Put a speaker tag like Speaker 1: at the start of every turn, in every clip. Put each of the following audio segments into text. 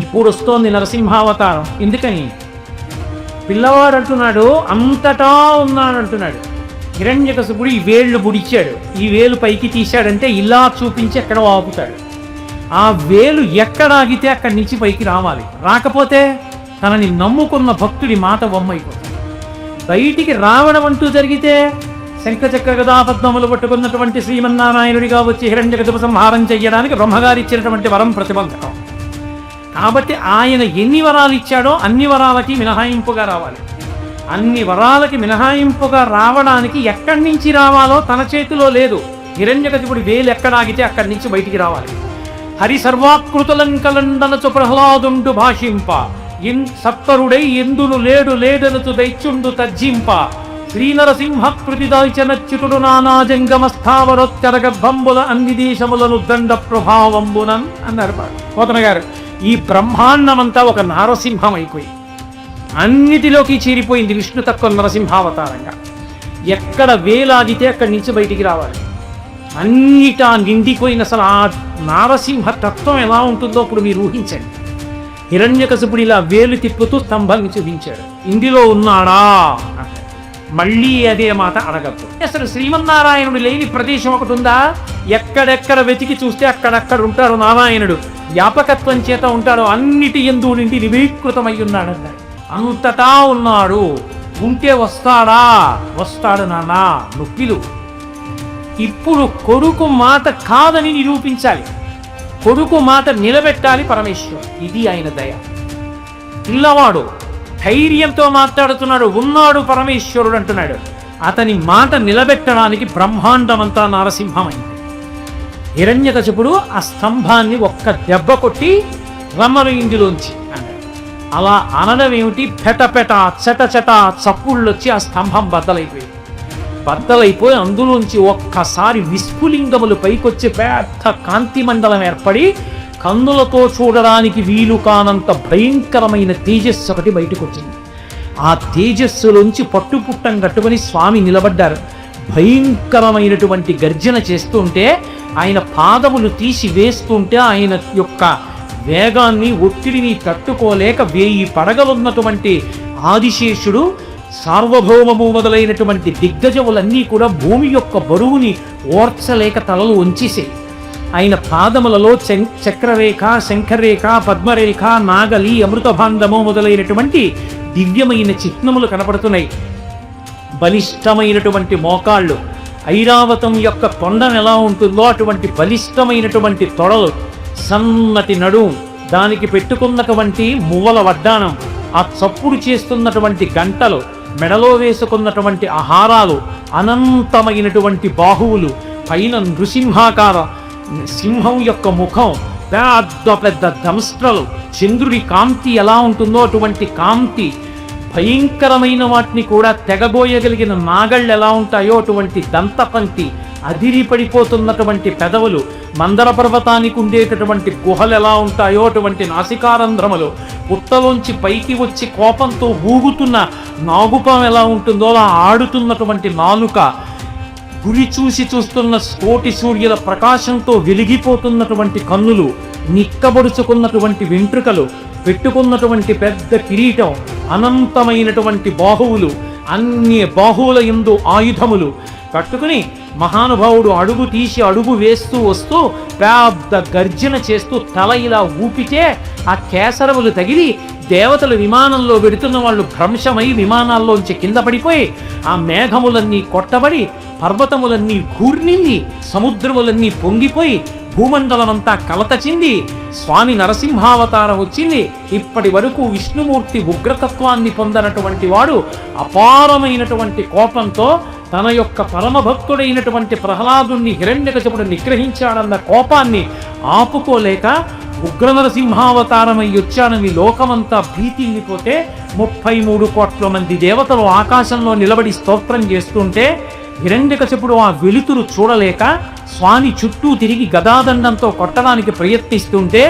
Speaker 1: ఇప్పుడు వస్తోంది నరసింహావతారం. ఎందుకని? పిల్లవాడు అంటున్నాడు అంతటా ఉన్నాడు అంటున్నాడు హిరణ్యకసుపుడు ఈ వేళ్ళు బుడిచాడు ఈ వేలు పైకి తీశాడంటే ఇలా చూపించి ఎక్కడ ఆపుతాడు? ఆ వేలు ఎక్కడ ఆగితే అక్కడి నుంచి పైకి రావాలి. రాకపోతే తనని నమ్ముకున్న భక్తుడి మాట బొమ్మైపోతుంది బయటికి రావడం అంటూ జరిగితే శంఖచక్ర గదాపద్మములు పట్టుకున్నటువంటి శ్రీమన్నారాయణుడిగా వచ్చి హిరణ్యకశిపు సంహారం చేయడానికి బ్రహ్మగారు ఇచ్చినటువంటి వరం ప్రతిబంధకం. కాబట్టి ఆయన ఎన్ని వరాలు ఇచ్చాడో అన్ని వరాలకి మినహాయింపుగా రావాలి. అన్ని వరాలకి మినహాయింపుగా రావడానికి ఎక్కడి నుంచి రావాలో తన చేతిలో లేదు. హిరణ్యకశిపుడి వేలు ఎక్కడ ఆగితే అక్కడి నుంచి బయటికి రావాలి. హరి సర్వాకృతులంకలండనచు ప్రహ్లాదుండు భాషింప. ఇన్ సప్తరుడై ఎందును లేడు లేడనుచు దైత్యుండు తజ్జింప. శ్రీనరసింహ కృతిదాల్చనచ్యుతుడు నానాజంగమ స్థావరోత్తర గర్భంబుల అన్ని దేశములను దండ ప్రభావంబునన్ అన్నారు పోతన గారు ఈ బ్రహ్మాండమంతా ఒక నారసింహం అయిపోయి అన్నిటిలోకి చేరిపోయింది విష్ణు తక్కువ నరసింహావతారంగా. ఎక్కడ వేలాదితే అక్కడి నుంచి బయటికి రావాలి. అన్నిటా నిండిపోయిన అసలు ఆ నారసింహ తత్వం ఎలా ఉంటుందో ఇప్పుడు మీరు ఊహించండి. హిరణ్యకశిపుడు ఇలా వేలు తిప్పుతూ స్తంభాన్ని చూపించాడు ఇందులో ఉన్నాడా? మళ్ళీ అదే మాట అడగద్దు అసలు శ్రీమన్నారాయణుడు లేని ప్రదేశం ఒకటి ఉందా? ఎక్కడెక్కడ వెతికి చూస్తే అక్కడక్కడ ఉంటాడు నారాయణుడు. వ్యాపకత్వం చేత ఉంటాడు అన్నిటి ఎందు నుండి నివీకృతమై ఉన్నాడు అంతటా ఉన్నాడు. ఉంటే వస్తాడా? వస్తాడు నానా నొప్పిలు ఇప్పుడు కొడుకు మాట కాదని నిరూపించాలి. కొడుకు మాట నిలబెట్టాలి పరమేశ్వరుడు. ఇది ఆయన దయ. పిల్లవాడు ధైర్యంతో మాట్లాడుతున్నాడు ఉన్నాడు పరమేశ్వరుడు అంటున్నాడు. అతని మాట నిలబెట్టడానికి బ్రహ్మాండమంతా నారసింహమైంది. హిరణ్యకశిపుడు ఆ స్తంభాన్ని ఒక్క దెబ్బ కొట్టి రమ్మను ఇందులోంచి అన్నాడు. అలా అనడం ఏమిటి? పెటపెట చెట చెట చప్పుళ్ళొచ్చి వచ్చి ఆ స్తంభం బద్దలైపోయింది. బద్దలైపోయి అందులోంచి ఒక్కసారి విస్ఫులింగములు పైకొచ్చి పెద్ద కాంతి మండలం ఏర్పడి కన్నులతో చూడడానికి వీలు కానంత భయంకరమైన తేజస్సు ఒకటి బయటకు వచ్చింది ఆ తేజస్సులోంచి పట్టుపుట్టం కట్టుకొని స్వామి నిలబడ్డారు. భయంకరమైనటువంటి గర్జన చేస్తుంటే ఆయన పాదములు తీసి వేస్తుంటే ఆయన యొక్క వేగాన్ని ఒత్తిడిని తట్టుకోలేక వేయి పడగలున్నటువంటి ఆదిశేషుడు సార్వభౌమము మొదలైనటువంటి దిగ్గజములన్నీ కూడా భూమి యొక్క బరువుని ఓర్చలేక తలలు వంచేసాయి ఆయన పాదములలో చం- చక్రరేఖ శంఖరేఖ పద్మరేఖ నాగలి అమృతభాండము మొదలైనటువంటి దివ్యమైన చిహ్నములు కనపడుతున్నాయి. బలిష్టమైనటువంటి మోకాళ్ళు ఐరావతం యొక్క కొండం ఎలా ఉంటుందో అటువంటి బలిష్టమైనటువంటి తొడలు సన్నటి నడుం దానికి పెట్టుకున్నటువంటి మువ్వల వడ్డానం ఆ చప్పుడు చేస్తున్నటువంటి గంటలు మెడలో వేసుకున్నటువంటి ఆహారాలు అనంతమైనటువంటి బాహువులు పైన నృసింహాకార సింహం యొక్క ముఖం పెద్ద పెద్ద దంస్ట్రలు చంద్రుడి కాంతి ఎలా ఉంటుందో అటువంటి కాంతి భయంకరమైన వాటిని కూడా తెగబోయగలిగిన నాగళ్ళు ఎలా ఉంటాయో అటువంటి దంతపంక్తి అదిరి పడిపోతున్నటువంటి పెదవులు మందర పర్వతానికి ఉండేటటువంటి గుహలు ఎలా ఉంటాయో అటువంటి నాసికారంధ్రములు పుట్టలోంచి పైకి వచ్చి కోపంతో ఊగుతున్న నాగుపం ఎలా ఉంటుందో అలా ఆడుతున్నటువంటి నాలుక గురి చూసి చూస్తున్న కోటి సూర్యుల ప్రకాశంతో వెలిగిపోతున్నటువంటి కన్నులు నిక్కబడుచుకున్నటువంటి వెంట్రుకలు పెట్టుకున్నటువంటి పెద్ద కిరీటం అనంతమైనటువంటి బాహువులు అన్ని బాహువుల ఎందు ఆయుధములు. కట్టుకుని మహానుభావుడు అడుగు తీసి అడుగు వేస్తూ వస్తూ పెద్ద గర్జన చేస్తూ తల ఇలా ఊపితే ఆ కేసరములు తగిలి దేవతలు విమానంలో పెడుతున్న వాళ్ళు భ్రంశమై విమానాల్లోంచి కింద పడిపోయి ఆ మేఘములన్నీ కొట్టబడి పర్వతములన్నీ కూర్నింది సముద్రములన్నీ పొంగిపోయి భూమండలమంతా కలత చెంది స్వామి నరసింహావతారం వచ్చింది. ఇప్పటి వరకు విష్ణుమూర్తి ఉగ్రతత్వాన్ని పొందనటువంటి వాడు అపారమైనటువంటి కోపంతో తన యొక్క పరమభక్తుడైనటువంటి ప్రహ్లాదుని హిరణ్యకశపుడు నిగ్రహించాడన్న కోపాన్ని ఆపుకోలేక ఉగ్ర నరసింహావతారమై వచ్చానని లోకమంతా భీతిల్లిపోతే ముప్పై మూడు కోట్ల మంది దేవతలు ఆకాశంలో నిలబడి స్తోత్రం చేస్తుంటే హిరణ్యకశపుడు ఆ వెలుతురు చూడలేక స్వామి చుట్టూ తిరిగి గదాదండంతో కొట్టడానికి ప్రయత్నిస్తుంటే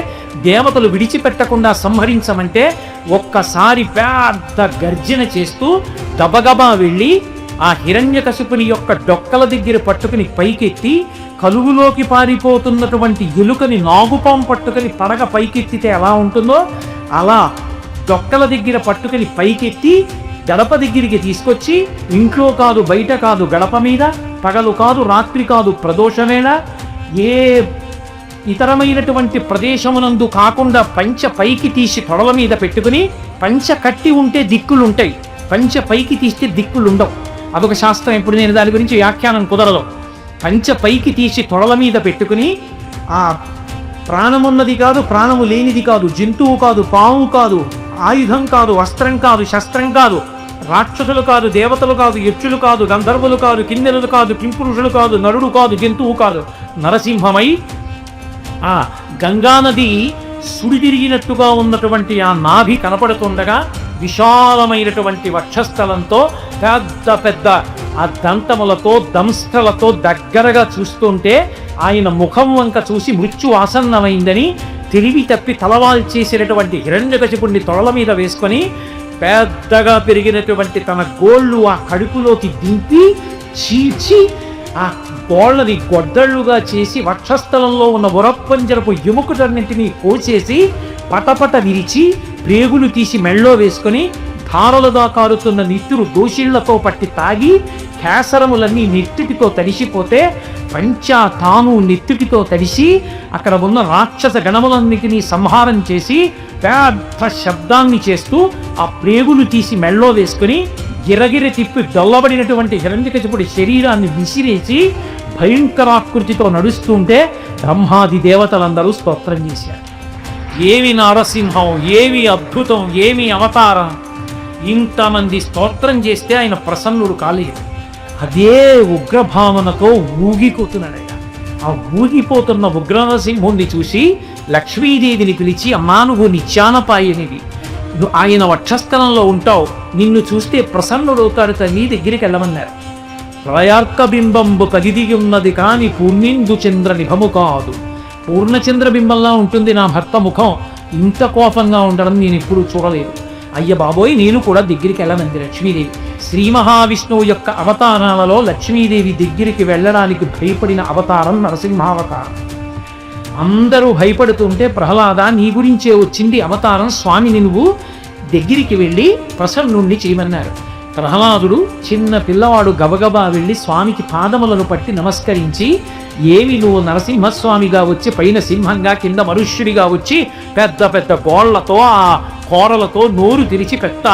Speaker 1: దేవతలు విడిచిపెట్టకుండా సంహరించమంటే ఒక్కసారి పెద్ద గర్జన చేస్తూ గబగబా వెళ్ళి ఆ హిరణ్యకశిపుని యొక్క డొక్కల దగ్గర పట్టుకుని పైకెత్తి కలుగులోకి పారిపోతున్నటువంటి ఎలుకని నాగుపాం పట్టుకుని పడగ పైకెత్తితే ఎలా ఉంటుందో అలా డొక్కల దగ్గర పట్టుకుని పైకెత్తి గడప దగ్గరికి తీసుకొచ్చి ఇంట్లో కాదు బయట కాదు గడప మీద పగలు కాదు రాత్రి కాదు ప్రదోషమేనా ఏ ఇతరమైనటువంటి ప్రదేశమునందు కాకుండా పంచ పైకి తీసి తొడల మీద పెట్టుకుని పంచ కట్టి ఉంటే దిక్కులుంటాయి. పంచ పైకి తీస్తే దిక్కులుండవు. అదొక శాస్త్రం. ఇప్పుడు నేను దాని గురించి వ్యాఖ్యానం కుదరదు. పంచ పైకి తీసి తొడల మీద పెట్టుకుని ఆ ప్రాణమున్నది కాదు ప్రాణము లేనిది కాదు జంతువు కాదు పాము కాదు ఆయుధం కాదు వస్త్రం కాదు శస్త్రం కాదు రాక్షసులు కాదు దేవతలు కాదు యక్షులు కాదు గంధర్వులు కాదు కిన్నెలు కాదు కింపురుషులు కాదు నరుడు కాదు జంతువు కాదు. నరసింహమై ఆ గంగానది సుడిదిరిగినట్టుగా ఉన్నటువంటి ఆ నాభి కనపడుతుండగా విశాలమైనటువంటి వక్షస్థలంతో పెద్ద పెద్ద ఆ దంతములతో దంస్థలతో దగ్గరగా చూస్తుంటే ఆయన ముఖం వంక చూసి మృత్యు ఆసన్నమైందని తెలివి తప్పి తలవాల్ చేసినటువంటి హిరణ్యకశిపుణ్ణి తొడల మీద వేసుకొని పెద్దగా పెరిగినటువంటి తన గోళ్ళు ఆ కడుపులోకి దింపి చీల్చి ఆ గోళ్ళని గొడ్డళ్ళుగా చేసి వక్షస్థలంలో ఉన్న ఉరప్పంజరపు ఎముకటన్నింటినీ కోసేసి పటపట విరిచి ప్రేగులు తీసి మెళ్ళో వేసుకొని ధారలుగా కారుతున్న నిత్తురు దోషిళ్ళతో పట్టి తాగి కేసరములన్నీ నెత్తుటితో తడిసిపోతే పంచా తాను నెత్తుటితో తడిసి అక్కడ ఉన్న రాక్షస గణములన్నిటినీ సంహారం చేసి పెద్ద శబ్దాన్ని చేస్తూ ఆ ప్రేగులు తీసి మెళ్ళో వేసుకుని గిరగిర తిప్పి డొల్లబడినటువంటి హిరణ్యకశిపుడి శరీరాన్ని విసిరేసి భయంకరాకృతితో నడుస్తుంటే బ్రహ్మాది దేవతలందరూ స్తోత్రం చేశారు. ఏమి నరసింహం ఏమి అద్భుతం ఏమి అవతారం? ఇంతమంది స్తోత్రం చేస్తే ఆయన ప్రసన్నుడు కాలేదు. అదే ఉగ్రభావనతో ఊగిపోతున్నాడు ఆయన ఆ ఊగిపోతున్న ఉగ్రనరసింహుణ్ణి చూసి లక్ష్మీదేవిని పిలిచి అమ్మా నువ్వు నిత్యానపాయనివి ఆయన వక్షస్థలంలో ఉంటావు. నిన్ను చూస్తే ప్రసన్నుడవుతాడు తల్లి దగ్గరికి వెళ్ళమన్నారు. ప్రయార్క బింబంబు కదిది ఉన్నది కాని పూర్ణిందు చంద్ర నిభము కాదు. పూర్ణచంద్ర బింబంలా ఉంటుంది నా భర్త ముఖం. ఇంత కోపంగా ఉండడం నేను ఎప్పుడూ చూడలేదు. అయ్య బాబోయ్ నేను కూడా దగ్గరికి వెళ్ళమంది లక్ష్మీదేవి. శ్రీ మహావిష్ణువు యొక్క అవతారాలలో లక్ష్మీదేవి దగ్గరికి వెళ్ళడానికి భయపడిన అవతారం నరసింహావతారం. అందరూ భయపడుతుంటే ప్రహ్లాద నీ గురించే వచ్చింది అవతారం స్వామిని నువ్వు దగ్గరికి వెళ్ళి ప్రసన్నుణ్ణి చేయమన్నారు. ప్రహ్లాదుడు చిన్న పిల్లవాడు గబగబా వెళ్ళి స్వామికి పాదములను పట్టి నమస్కరించి ఏమి నువ్వు నరసింహస్వామిగా వచ్చి పైన సింహంగా కింద మనుష్యుడిగా వచ్చి పెద్ద పెద్ద గోళ్ళతో ఆ కోరలతో నోరు తెరిచి పెద్ద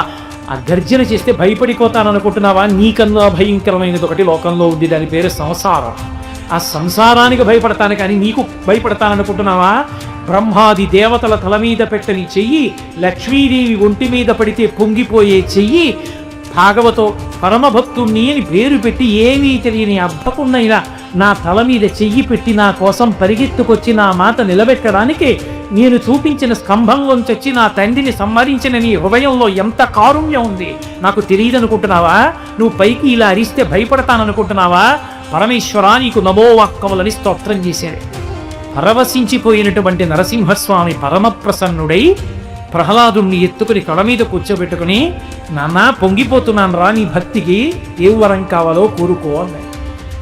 Speaker 1: ఆ గర్జన చేస్తే భయపడిపోతాననుకుంటున్నావా? నీకన్నా భయంకరమైనది ఒకటి లోకంలో ఉంది. దాని పేరు సంసారం. ఆ సంసారానికి భయపడతాను కానీ నీకు భయపడతాననుకుంటున్నావా? బ్రహ్మాది దేవతల తల మీద పెట్టని చెయ్యి లక్ష్మీదేవి ఒంటి మీద పడితే పొంగిపోయే చెయ్యి భాగవతో పరమభక్తుణ్ణి అని పేరు పెట్టి ఏమీ తెలియని అబ్బకున్నైనా నా తల మీద చెయ్యి పెట్టి నా కోసం పరిగెత్తుకొచ్చి నా మాట నిలబెట్టడానికి నేను చూపించిన స్తంభంలో చచ్చి నా తండ్రిని సంహరించిన నీ హృదయంలో ఎంత కారుణ్యం ఉంది. నాకు తెలియదనుకుంటున్నావా? నువ్వు పైకి ఇలా అరిస్తే భయపడతాననుకుంటున్నావా? పరమేశ్వరా నీకు నమోవాక్కములని స్తోత్రం చేశాడు. పరవశించిపోయినటువంటి నరసింహస్వామి పరమప్రసన్నుడై ప్రహ్లాదుణ్ణి ఎత్తుకుని కళ మీద కూర్చోబెట్టుకుని నాన్న పొంగిపోతున్నాను రా నీ భక్తికి ఏ వరం కావాలో కోరుకో అన్నాడు.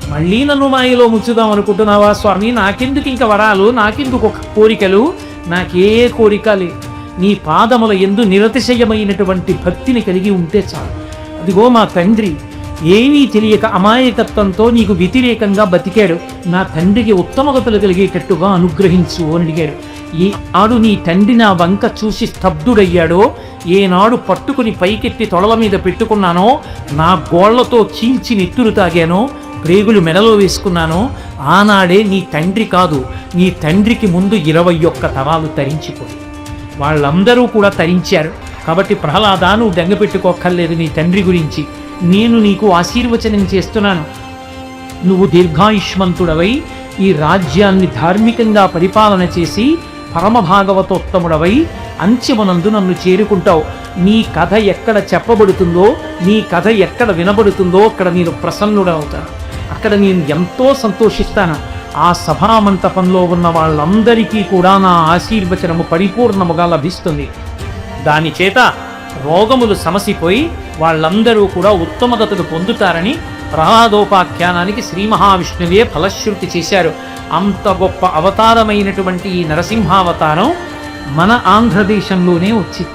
Speaker 1: మళ్ళీ నన్ను మాయలో ముంచుదాం అనుకుంటున్నావా స్వామి? నాకెందుకు ఇంక వరాలు? నాకెందుకు ఒక కోరికలు? నాకే కోరిక లేదు నీ పాదముల ఎందు నిరతిశయమైనటువంటి భక్తిని కలిగి ఉంటే చాలు. అదిగో మా తండ్రి ఏమీ తెలియక అమాయకత్వంతో నీకు వ్యతిరేకంగా బతికాడు. నా తండ్రికి ఉత్తమగతులు కలిగేటట్టుగా అనుగ్రహించు అని అడిగాడు. ఈ ఆడు నీ తండ్రి నా వంక చూసి స్తబ్దుడయ్యాడో ఏనాడు పట్టుకుని పైకెత్తి తొడల మీద పెట్టుకున్నానో నా గోళ్ళతో చీల్చి నెత్తురు తాగానో ప్రేగులు మెడలో వేసుకున్నానో ఆనాడే నీ తండ్రి కాదు. నీ తండ్రికి ముందు ఇరవై ఒక్క తరాలు తరించిపోయి. వాళ్ళందరూ కూడా తరించారు. కాబట్టి ప్రహ్లాదా నువ్వు బెంగ పెట్టుకోక్కర్లేదు నీ తండ్రి గురించి. నేను నీకు ఆశీర్వచనం చేస్తున్నాను. నువ్వు దీర్ఘాయుష్మంతుడవై ఈ రాజ్యాన్ని ధార్మికంగా పరిపాలన చేసి పరమభాగవతోత్తముడవై అంచెమనందు నన్ను చేరుకుంటావు. నీ కథ ఎక్కడ చెప్పబడుతుందో నీ కథ ఎక్కడ వినబడుతుందో అక్కడ నేను ప్రసన్నుడవుతాను. అక్కడ నేను ఎంతో సంతోషిస్తాను. ఆ సభామంటపంలో ఉన్న వాళ్ళందరికీ కూడా నా ఆశీర్వచనము పరిపూర్ణముగా లభిస్తుంది. దాని చేత రోగములు సమసిపోయి వాళ్ళందరూ కూడా ఉత్తమగతులు పొందుతారని ప్రహ్లాదోపాఖ్యానానికి శ్రీ మహావిష్ణువే ఫలశ్రుతి చేశారు. అంత గొప్ప అవతారమైనటువంటి ఈ నరసింహావతారం మన ఆంధ్రదేశంలోనే వచ్చింది.